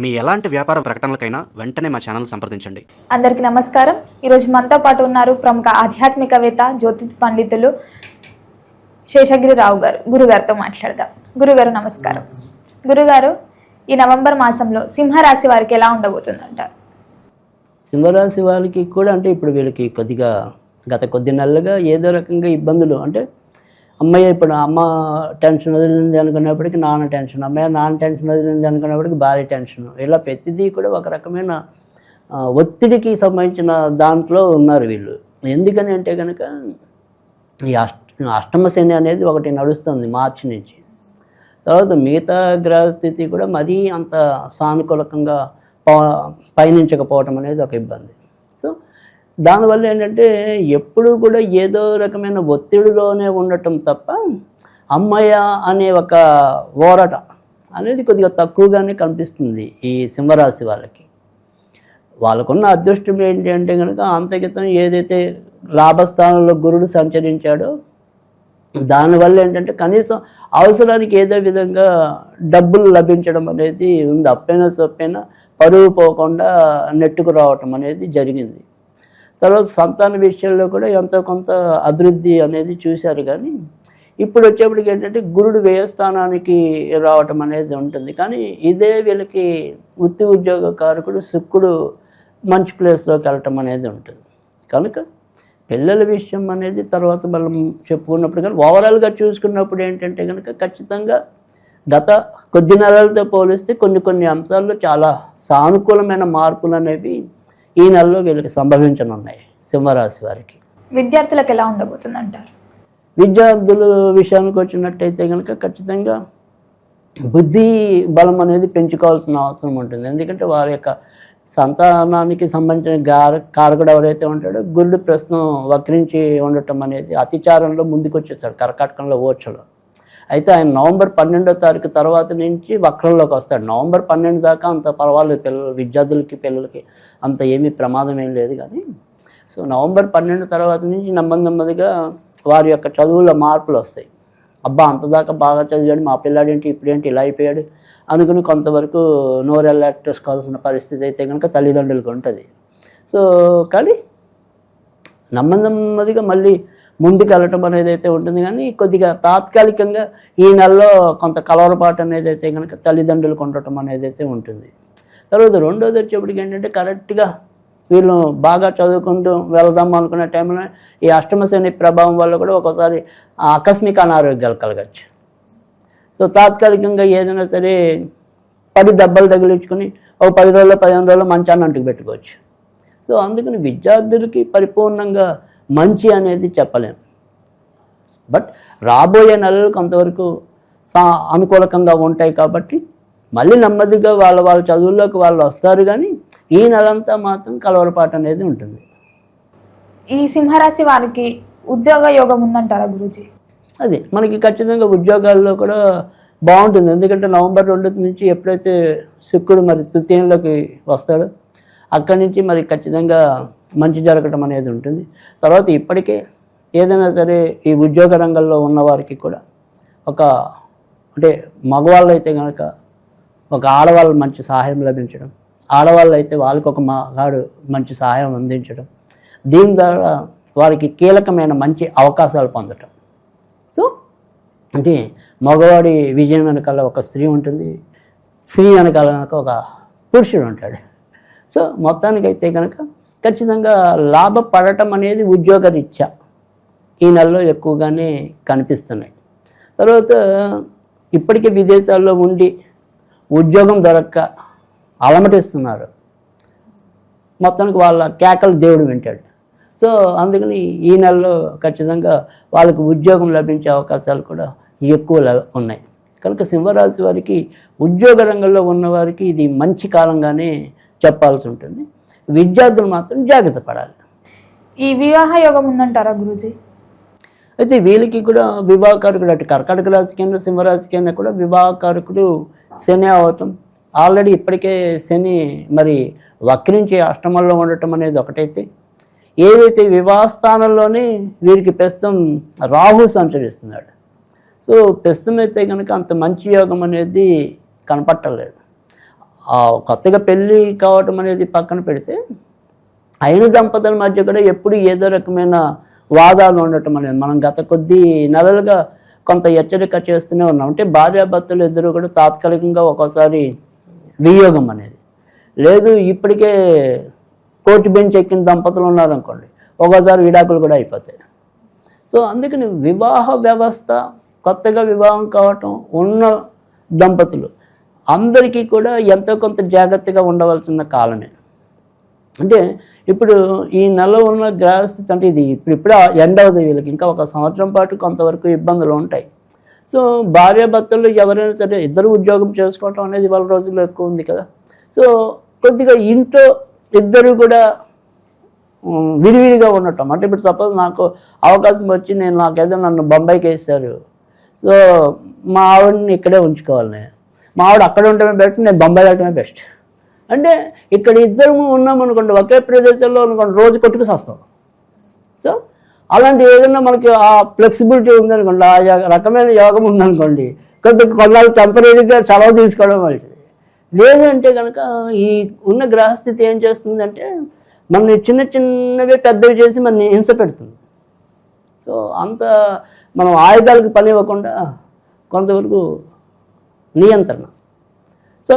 మీ ఎలాంటి వ్యాపార ప్రకటనలకైనా వెంటనే మా ఛానల్ సంప్రదించండి. అందరికీ నమస్కారం. ఈరోజు మనతో పాటు ఉన్నారు ప్రముఖ ఆధ్యాత్మికవేత్త జ్యోతిష్ పండితులు శేషగిరి రావు గారు. గురుగారితో మాట్లాడదాం. గురుగారు నమస్కారం. గురుగారు ఈ నవంబర్ మాసంలో సింహరాశి వారికి ఎలా ఉండబోతుందంటారు సింహరాశి వాళ్ళకి కూడా అంటే ఇప్పుడు వీళ్ళకి కొద్దిగా గత కొద్ది నెలలుగా ఏదో రకంగా ఇబ్బందులు. అంటే అమ్మయ్య ఇప్పుడు అమ్మ టెన్షన్ వదిలింది అనుకున్నప్పటికీ నాన్న టెన్షన్. అమ్మయ్య నాన్న టెన్షన్ వదిలింది అనుకున్నప్పటికీ భార్య టెన్షన్. ఇలా ప్రతిదీ కూడా ఒక రకమైన ఒత్తిడికి సంబంధించిన దాంట్లో ఉన్నారు వీళ్ళు. ఎందుకని అంటే కనుక ఈ అష్ట అష్టమ శని అనేది ఒకటి నడుస్తుంది మార్చి నుంచి. తర్వాత మిగతా గ్రహ స్థితి కూడా మరీ అంత సానుకూలకంగా పో పయనించకపోవటం అనేది ఒక ఇబ్బంది. దానివల్ల ఏంటంటే ఎప్పుడు కూడా ఏదో రకమైన ఒత్తిడిలోనే ఉండటం తప్ప అమ్మయ్య అనే ఒక ఓరట అనేది కొద్దిగా తక్కువగానే కనిపిస్తుంది ఈ సింహరాశి వాళ్ళకి. వాళ్ళకున్న అదృష్టం ఏంటి అంటే కనుక అంతకితం ఏదైతే లాభస్థానంలో గురుడు సంచరించాడో దానివల్ల ఏంటంటే కనీసం అవసరానికి ఏదో విధంగా డబ్బులు లభించడం అనేది ఉంది. అప్పైనా సొప్పైనా పరువు పోకుండా నెట్టుకు రావటం అనేది జరిగింది. తర్వాత సంతాన విషయంలో కూడా ఎంతో కొంత అభివృద్ధి అనేది చూశారు కానీ ఇప్పుడు వచ్చేప్పటికి ఏంటంటే గురుడు వ్యయస్థానానికి రావటం అనేది ఉంటుంది. కానీ ఇదే వీళ్ళకి వృత్తి ఉద్యోగ కారకుడు శుక్రుడు మంచి ప్లేస్లోకి వెళ్ళటం అనేది ఉంటుంది. కనుక పిల్లల విషయం అనేది తర్వాత మనం చెప్పుకున్నప్పుడు కానీ ఓవరాల్గా చూసుకున్నప్పుడు ఏంటంటే కనుక ఖచ్చితంగా గత కొద్ది నెలలతో పోలిస్తే కొన్ని కొన్ని అంశాల్లో చాలా సానుకూలమైన మార్పులు అనేవి ఈ నెలలో వీళ్ళకి సంభవించనున్నాయి సింహరాశి వారికి. విద్యార్థులకు ఎలా ఉండబోతుందంటారు? విద్యార్థుల విషయానికి వచ్చినట్టయితే కనుక ఖచ్చితంగా బుద్ధి బలం అనేది పెంచుకోవాల్సిన అవసరం ఉంటుంది. ఎందుకంటే వారి యొక్క సంతానానికి సంబంధించిన గార కారకుడు ఎవరైతే ఉంటాడో గురుడు ప్రస్తుతం వక్రించి ఉండటం అనేది అతిచారంలో ముందుకు వచ్చేసాడు కర్కాటకంలో ఓర్చలో. అయితే ఆయన నవంబర్ పన్నెండో తారీఖు తర్వాత నుంచి వక్రంలోకి వస్తాడు. నవంబర్ పన్నెండు దాకా అంత పర్వాలేదు పిల్లలు విద్యార్థులకి పిల్లలకి అంత ఏమీ ప్రమాదం ఏం లేదు కానీ సో నవంబర్ పన్నెండు తర్వాత నుంచి నెమ్మది నెమ్మదిగా వారి యొక్క చదువుల్లో మార్పులు వస్తాయి. అబ్బా అంతదాకా బాగా చదివాడు మా పిల్లాడేంటి ఇప్పుడేంటి ఇలా అయిపోయాడు అనుకుని కొంతవరకు నోరెల్లాటేసుకోవాల్సిన పరిస్థితి అయితే కనుక తల్లిదండ్రులకు ఉంటుంది. సో కానీ నెమ్మది నెమ్మదిగా మళ్ళీ ముందుకెళ్ళటం అనేది అయితే ఉంటుంది. కానీ కొద్దిగా తాత్కాలికంగా ఈ నెలలో కొంత కలవరపాటు అనేది అయితే కనుక తల్లిదండ్రులకు ఉండటం అనేది అయితే ఉంటుంది. తర్వాత రెండోది వచ్చేప్పటికి ఏంటంటే కరెక్ట్గా వీళ్ళు బాగా చదువుకుంటూ వెళ్దాం అనుకునే టైంలో ఈ అష్టమశని ప్రభావం వల్ల కూడా ఒక్కోసారి ఆకస్మిక అనారోగ్యాలు కలగచ్చు. సో తాత్కాలికంగా ఏదైనా సరే పది దెబ్బలు తగిలించుకుని ఒక పది రోజులు పదిహేను రోజులు మంచాన్ని అంటుకు పెట్టుకోవచ్చు. సో అందుకని విద్యార్థులకి పరిపూర్ణంగా మంచి అనేది చెప్పలేం. బట్ రాబోయే నెలలు కొంతవరకు సా అనుకూలకంగా ఉంటాయి కాబట్టి మళ్ళీ నెమ్మదిగా వాళ్ళ వాళ్ళ చదువుల్లోకి వాళ్ళు వస్తారు కానీ ఈ నెలంతా మాత్రం కలవరపాటు అనేది ఉంటుంది. ఈ సింహరాశి వారికి ఉద్యోగ యోగం ఉందంటారా గురూజీ? అది మనకి ఖచ్చితంగా ఉద్యోగాల్లో కూడా బాగుంటుంది. ఎందుకంటే నవంబర్ రెండు నుంచి ఎప్పుడైతే శుక్రుడు మరి తృతీయంలోకి వస్తాడో అక్కడి నుంచి మరి ఖచ్చితంగా మంచి జరగటం అనేది ఉంటుంది. తర్వాత ఇప్పటికే ఏదైనా సరే ఈ ఉద్యోగ రంగంలో ఉన్నవారికి కూడా ఒక అంటే మగవాళ్ళు అయితే కనుక ఒక ఆడవాళ్ళు మంచి సహాయం లభించడం ఆడవాళ్ళు అయితే వాళ్ళకి ఒక మగాడు మంచి సహాయం అందించడం దీని ద్వారా వారికి కీలకమైన మంచి అవకాశాలు పొందటం. సో అంటే మగవాడి విజయం వెనకాల ఒక స్త్రీ ఉంటుంది స్త్రీ వెనకాల కనుక ఒక పురుషుడు ఉంటాడు. సో మొత్తానికైతే కనుక ఖచ్చితంగా లాభపడటం అనేది ఉద్యోగరీత్యా ఈ నెలలో ఎక్కువగానే కనిపిస్తున్నాయి. తర్వాత ఇప్పటికే విదేశాల్లో ఉండి ఉద్యోగం దొరక్క అలమటిస్తున్నారు. మొత్తానికి వాళ్ళ కేకలు దేవుడు వింటాడు. సో అందుకని ఈ నెలలో ఖచ్చితంగా వాళ్ళకి ఉద్యోగం లభించే అవకాశాలు కూడా ఎక్కువ ఉన్నాయి. కనుక సింహరాశి వారికి ఉద్యోగ రంగంలో ఉన్నవారికి ఇది మంచి కాలంగానే చెప్పాల్సి ఉంటుంది. విద్యార్థులు మాత్రం జాగ్రత్త పడాలి. ఈ వివాహ యోగం ఉందంటారా గురూజీ? అయితే వీళ్ళకి కూడా వివాహకారకుడు అటు కర్కాటక రాశికైనా సింహరాశికైనా కూడా వివాహకారకుడు శని అవటం ఆల్రెడీ ఇప్పటికే శని మరి వక్రించి అష్టమంలో ఉండటం అనేది ఒకటైతే ఏదైతే వివాహ స్థానంలోనే వీరికి ప్రస్తుతం రాహు సంచరిస్తున్నాడు. సో ప్రస్తుతం అయితే కనుక అంత మంచి యోగం అనేది కనపట్టలేదు. కొత్తగా పెళ్ళి కావటం అనేది పక్కన పెడితే అయిన దంపతుల మధ్య కూడా ఎప్పుడు ఏదో రకమైన వాదాలు ఉండటం అనేది మనం గత కొద్ది నెలలుగా కొంత హెచ్చరిక చేస్తూనే ఉన్నాం. అంటే భార్యాభర్తలు ఇద్దరు కూడా తాత్కాలికంగా ఒక్కోసారి వియోగం అనేది. లేదు ఇప్పటికే కోర్టు బెంచ్ ఎక్కిన దంపతులు ఉన్నారనుకోండి ఒక్కోసారి విడాకులు కూడా అయిపోతాయి. సో అందుకని వివాహ వ్యవస్థ కొత్తగా వివాహం కావటం ఉన్న దంపతులు అందరికీ కూడా ఎంతో కొంత జాగ్రత్తగా ఉండవలసిన కాలమే. అంటే ఇప్పుడు ఈ నెల ఉన్న గ్రహస్థితి అంటే ఇది ఇప్పుడు ఇప్పుడు ఎండ్ అవుతుంది వీళ్ళకి. ఇంకా ఒక సంవత్సరం పాటు కొంతవరకు ఇబ్బందులు ఉంటాయి. సో భార్యాభర్తలు ఎవరైనా సరే ఇద్దరు ఉద్యోగం చేసుకోవటం అనేది వాళ్ళ రోజుల్లో ఎక్కువ ఉంది కదా. సో కొద్దిగా ఇంట్లో ఇద్దరు కూడా విడివిడిగా ఉండటం. అంటే ఇప్పుడు సపోజ్ నాకు అవకాశం వచ్చి నేను నాకేదో నన్ను బొంబాయికి వేస్తారు సో మా ఆవిడని ఇక్కడే ఉంచుకోవాలి నేను. మా ఆవిడ అక్కడ ఉండటమే బెస్ట్ నేను బొంబాయి వెళ్ళటమే బెస్ట్ అంటే ఇక్కడ ఇద్దరము ఉన్నాం అనుకోండి ఒకే ప్రదేశంలో అనుకోండి రోజు కొట్టుకు వస్తాం సో అలాంటి ఏదైనా మనకి ఆ ఫ్లెక్సిబిలిటీ ఉందనుకోండి ఆ రకమైన యోగం ఉందనుకోండి కొంత కొన్నాళ్ళు టెంపరీగా సెలవు తీసుకోవడం మంచిది. లేదంటే కనుక ఈ ఉన్న గ్రహస్థితి ఏం చేస్తుందంటే మన చిన్న చిన్నవి పెద్దవి చేసి మనని హింస పెడుతుంది. సో అంత మనం ఆయుధాలకు పని ఇవ్వకుండా కొంతవరకు నియంత్రణ. సో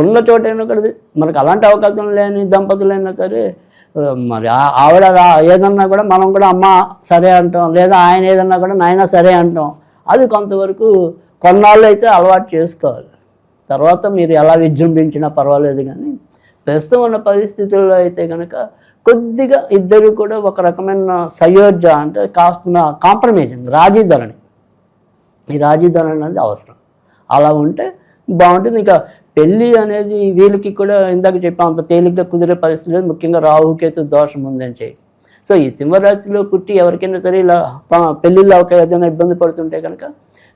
ఉన్న చోటైనా కూడా మనకు అలాంటి అవకాశం లేని దంపతులైనా సరే మరి ఆవిడ ఏదన్నా కూడా మనం కూడా అమ్మ సరే అంటాం లేదా ఆయన ఏదన్నా కూడా నాయన సరే అంటాం. అది కొంతవరకు కొన్నాళ్ళు అయితే అలవాటు చేసుకోవాలి. తర్వాత మీరు ఎలా విజృంభించినా పర్వాలేదు కానీ ప్రస్తుతం ఉన్న పరిస్థితుల్లో అయితే కనుక కొద్దిగా ఇద్దరు కూడా ఒక రకమైన సయోధ్య అంటే కాస్త కాంప్రమైజ్ రాజీ ధరణి ఈ రాజధాని అనేది అవసరం. అలా ఉంటే బాగుంటుంది. ఇంకా పెళ్ళి అనేది వీళ్ళకి కూడా ఇందాక చెప్పాం అంత తేలిగ్గా కుదిరే పరిస్థితి లేదు. ముఖ్యంగా రాహుకేతు దోషం ఉందని చెప్పి. సో ఈ సింహరాశిలో పుట్టి ఎవరికైనా సరే ఇలా తమ పెళ్ళిళ్ళ ఒక ఏదైనా ఇబ్బంది పడుతుంటే కనుక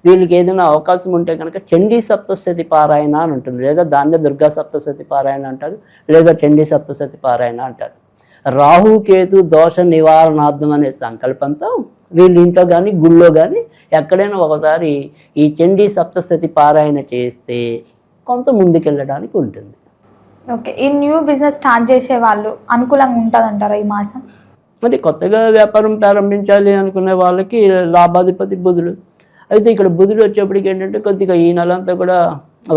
వీళ్ళకి ఏదైనా అవకాశం ఉంటే కనుక చండీ సప్తశతి పారాయణ అని ఉంటుంది. లేదా దాన్నే దుర్గా సప్తశతి పారాయణ అంటారు లేదా చండీ సప్తశతి పారాయణ అంటారు. రాహుకేతు దోష నివారణార్థం అనే సంకల్పంతో వీళ్ళ ఇంట్లో కానీ గుళ్ళో కానీ ఎక్కడైనా ఒకసారి ఈ చండీ సప్తశతి పారాయణ చేస్తే కొంత ముందుకెళ్ళడానికి ఉంటుంది. ఓకే. ఈ న్యూ బిజినెస్ స్టార్ట్ చేసే వాళ్ళు అనుకూలంగా ఉంటుందంటారా ఈ మాసం? మరి కొత్తగా వ్యాపారం ప్రారంభించాలి అనుకునే వాళ్ళకి లాభాధిపతి బుధుడు. అయితే ఇక్కడ బుధుడు వచ్చేప్పటికి ఏంటంటే కొద్దిగా ఈ నెలంతా కూడా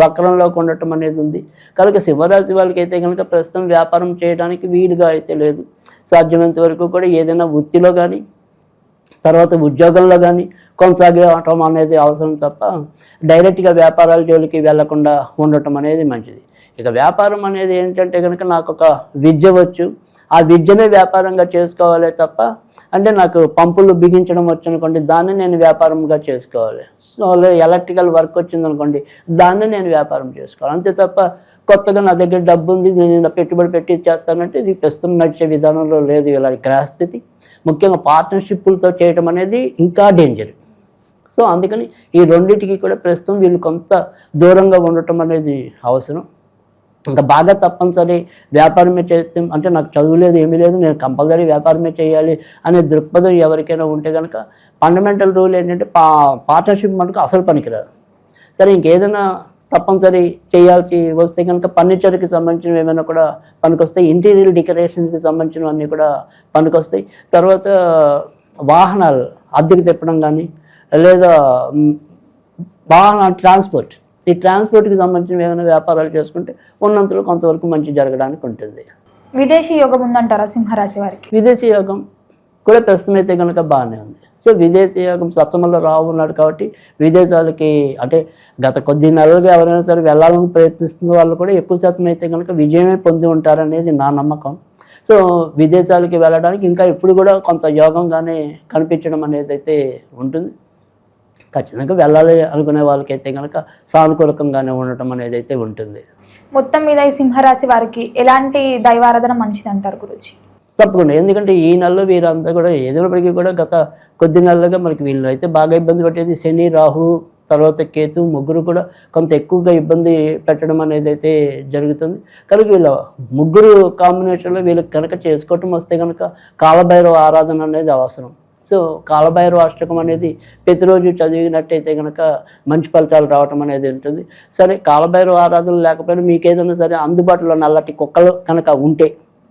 వక్రంలోకి ఉండటం అనేది ఉంది. కనుక సింహరాశి వాళ్ళకి అయితే కనుక ప్రస్తుతం వ్యాపారం చేయడానికి వీలుగా అయితే లేదు. సాధ్యమైనంత వరకు కూడా ఏదైనా వృత్తిలో కానీ తర్వాత ఉద్యోగంలో కానీ కొనసాగటం అనేది అవసరం తప్ప డైరెక్ట్గా వ్యాపారాల జోలికి వెళ్ళకుండా ఉండటం అనేది మంచిది. ఇక వ్యాపారం అనేది ఏంటంటే కనుక నాకు ఒక విద్య వచ్చు. ఆ విద్యనే వ్యాపారంగా చేసుకోవాలి తప్ప అంటే నాకు పంపులు బిగించడం వచ్చనుకోండి దాన్ని నేను వ్యాపారంగా చేసుకోవాలి. సో ఎలక్ట్రికల్ వర్క్ వచ్చిందనుకోండి దాన్ని నేను వ్యాపారం చేసుకోవాలి. అంతే తప్ప కొత్తగా నా దగ్గర డబ్బు ఉంది నేను పెట్టుబడి పెట్టి చేస్తానంటే ఇది ప్రస్తుతం నడిచే విధానంలో లేదు. ఇలాంటి గ్రహస్థితి ముఖ్యంగా పార్ట్నర్షిప్లతో చేయటం అనేది ఇంకా డేంజర్ సో అందుకని ఈ రెండింటికి కూడా ప్రస్తుతం వీళ్ళు కొంత దూరంగా ఉండటం అనేది అవసరం. ఇంకా బాగా తప్పనిసరి వ్యాపారమే చేస్తే అంటే నాకు చదువు లేదు ఏమీ లేదు నేను కంపల్సరీ వ్యాపారమే చేయాలి అనే దృక్పథం ఎవరికైనా ఉంటే కనుక ఫండమెంటల్ రూల్ ఏంటంటే పా పార్ట్నర్షిప్ మనకు అసలు పనికిరాదు. సరే ఇంకేదైనా తప్పనిసరి చేయాల్సి వస్తే కనుక ఫర్నిచర్కి సంబంధించినవి ఏమైనా కూడా పనికొస్తాయి. ఇంటీరియర్ డెకరేషన్కి సంబంధించినవన్నీ కూడా పనికొస్తాయి. తర్వాత వాహనాలు అద్దెకి తిప్పడం కానీ లేదా వాహన ట్రాన్స్పోర్ట్. ఈ ట్రాన్స్పోర్ట్కి సంబంధించిన ఏమైనా వ్యాపారాలు చేసుకుంటే ఉన్నంతలో కొంతవరకు మంచి జరగడానికి ఉంటుంది. విదేశీ యోగం ఉందంటారా సింహరాశి వారికి? విదేశీ యోగం కూడా ప్రస్తుతం అయితే కనుక బాగానే ఉంది. సో విదేశీ యోగం సప్తమంలో రావు ఉన్నాడు కాబట్టి విదేశాలకి అంటే గత కొద్ది నెలలుగా ఎవరైనా సరే వెళ్ళాలని ప్రయత్నిస్తున్న వాళ్ళు కూడా ఎక్కువ శాతం అయితే కనుక విజయమే పొంది ఉంటారనేది నా నమ్మకం. సో విదేశాలకి వెళ్ళడానికి ఇంకా ఇప్పుడు కూడా కొంత యోగంగానే కనిపించడం అనేది అయితే ఉంటుంది. ఖచ్చితంగా వెళ్ళాలి అనుకునే వాళ్ళకైతే కనుక సానుకూలకంగానే ఉండటం అనేది అయితే ఉంటుంది. మొత్తం మీద ఈ సింహరాశి వారికి ఎలాంటి దైవారాధన మంచిది అంటారు గురుజీ? తప్పకుండా. ఎందుకంటే ఈ నెలలో వీరంతా కూడా ఏదైనప్పటికీ కూడా గత కొద్ది నెలలుగా మనకి వీళ్ళు అయితే బాగా ఇబ్బంది పెట్టేది శని రాహు తర్వాత కేతు ముగ్గురు కూడా కొంత ఎక్కువగా ఇబ్బంది పెట్టడం అనేది అయితే జరుగుతుంది. కనుక వీళ్ళ ముగ్గురు కాంబినేషన్లో వీళ్ళకి కనుక చేసుకోవటం వస్తే కనుక కాలభైరవ ఆరాధన అనేది అవసరం. సో కాలభైరవ అష్టకం అనేది ప్రతిరోజు చదివినట్టయితే కనుక మంచి ఫలితాలు రావటం అనేది ఉంటుంది. సరే కాలభైరవ ఆరాధన లేకపోయినా మీకు ఏదైనా సరే అందుబాటులో నల్లటి కుక్కలు కనుక ఉంటే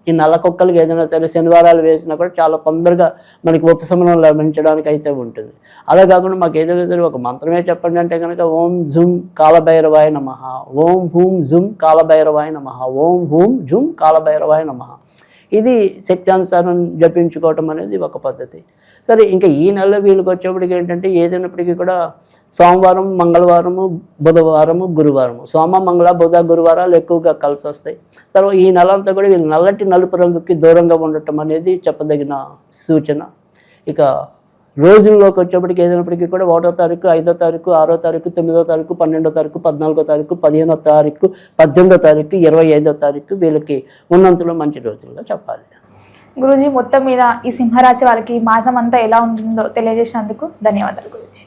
ఈ నల్ల కుక్కలకి ఏదైనా సరే శనివారాలు వేసినా కూడా చాలా తొందరగా మనకి ఉపశమనం లభించడానికి అయితే ఉంటుంది. అలా కాకుండా మాకు ఏదైనా సరే ఒక మంత్రమే చెప్పండి అంటే కనుక ఓం జుమ్ కాలభైరవాయ నమ. ఓం హూం జుమ్ కాలభైరవాయ నమ. ఓం హూం జుమ్ కాలభైరవాయ నమ. ఇది శక్తానుసారం జపించుకోవటం అనేది ఒక పద్ధతి. సరే ఇంకా ఈ నెల వీళ్ళకి వచ్చేప్పటికి ఏంటంటే ఏదైనప్పటికీ కూడా సోమవారం మంగళవారము బుధవారము గురువారము. సోమ మంగళ బుధ గురువారాలు ఎక్కువగా కలిసి వస్తాయి. తర్వాత ఈ నెల అంతా కూడా వీళ్ళు నల్లటి నలుపు రంగుకి దూరంగా ఉండటం అనేది చెప్పదగిన సూచన. ఇక రోజుల్లోకి వచ్చేప్పటికి ఏదైనప్పటికీ కూడా ఒకటో తారీఖు ఐదో తారీఖు ఆరో తారీఖు తొమ్మిదో తారీఖు పన్నెండో తారీఖు పద్నాలుగో తారీఖు పదిహేనో తారీఖు పద్దెనిమిదో తారీఖు ఇరవై ఐదో తారీఖు వీళ్ళకి ఉన్నంతలో మంచి రోజులుగా చెప్పాలి. గురుజీ మొత్తం మీద ఈ సింహరాశి వాళ్ళకి మాసం అంతా ఎలా ఉంటుందో తెలియజేసినందుకు ధన్యవాదాలు గురుజీ.